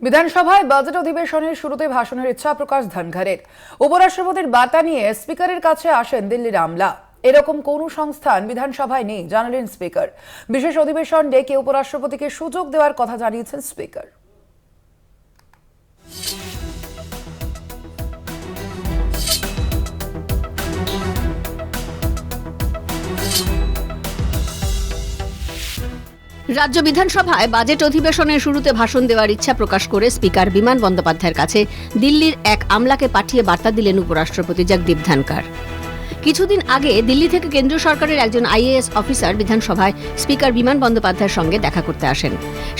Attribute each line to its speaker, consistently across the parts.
Speaker 1: বিধানসভায় বাজেট অধিবেশনের শুরুতে ভাষণের ইচ্ছা প্রকাশ ধনখড়ের উপরাষ্ট্রপতির বার্তা নিয়ে স্পিকারের কাছে আসেন দিল্লির আমলা। এরকম কোনো সংস্থান বিধানসভায় নেই, জানালেন স্পিকার। বিশেষ অধিবেশন ডেকে উপরাষ্ট্রপতিকে সুযোগ দেওয়ার কথা জানিয়েছেন স্পিকার।
Speaker 2: রাজ্য বিধানসভায় বাজেট অধিবেশনের শুরুতে ভাষণ দেওয়ার ইচ্ছা প্রকাশ করে স্পিকার বিমান বন্দ্যোপাধ্যায়ের কাছে দিল্লির এক আমলাকে পাঠিয়ে বার্তা দিলেন উপরাষ্ট্রপতি জগদীপ ধনকর কিছুদিন আগে দিল্লি থেকে কেন্দ্রীয় সরকারের একজন আইএএস অফিসার বিধানসভায় স্পিকার বিমান বন্দ্যোপাধ্যায়ের সঙ্গে দেখা করতে আসেন।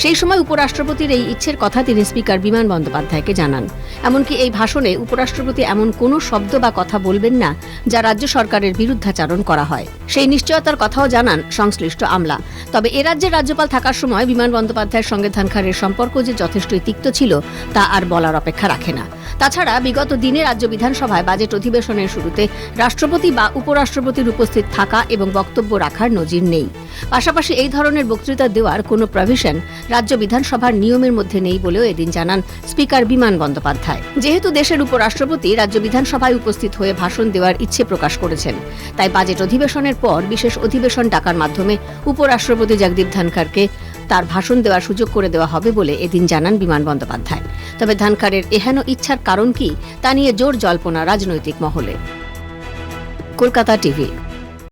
Speaker 2: সেই সময় উপরাষ্ট্রপতির এই ইচ্ছের কথা তিনি স্পিকার বিমান বন্দ্যোপাধ্যায়কে জানান। এমনকি এই ভাষণে উপরাষ্ট্রপতি এমন কোনো শব্দ বা কথা বলবেন না যা রাজ্য সরকারের বিরুদ্ধাচারণ করা হয়। সেই নিশ্চয়তার কথাও জানান সংশ্লিষ্ট আমলা। তবে এ রাজ্যের রাজ্যপাল থাকার সময় বিমান বন্দ্যোপাধ্যায়ের সঙ্গে ধনখারের সম্পর্ক যে যথেষ্টই তিক্ত ছিল তা আর বলার অপেক্ষা রাখে না। তাছাড়া বিগত দিনে রাজ্য বিধানসভায় বাজেট অধিবেশনের শুরুতে রাষ্ট্রপতি বা উপরাষ্ট্রপতির উপস্থিত থাকা এবং বক্তব্য রাখার নজির নেই। পাশাপাশি এই ধরনের বক্তৃতা দেওয়ার কোনো প্রভিশন রাজ্য বিধানসভার নিয়মের মধ্যে নেই বলেও এদিন জানান স্পিকার বিমান বন্দ্যোপাধ্যায়। যেহেতু দেশের উপরাষ্ট্রপতি রাজ্য বিধানসভায় উপস্থিত হয়ে ভাষণ দেওয়ার ইচ্ছে প্রকাশ করেছেন, তাই বাজেট অধিবেশনের পর বিশেষ অধিবেশন ডাকার মাধ্যমে উপরাষ্ট্রপতি জগদীপ ধনখড়কে তার ভাষণ দেওয়ার সুযোগ করে দেওয়া হবে বলে এদিন জানান বিমান বন্দ্যোপাধ্যায়। তবে ধানকারের এহেন ইচ্ছার কারণ কি তা নিয়ে জোর জল্পনা রাজনৈতিক মহলে। কলকাতা টিভি।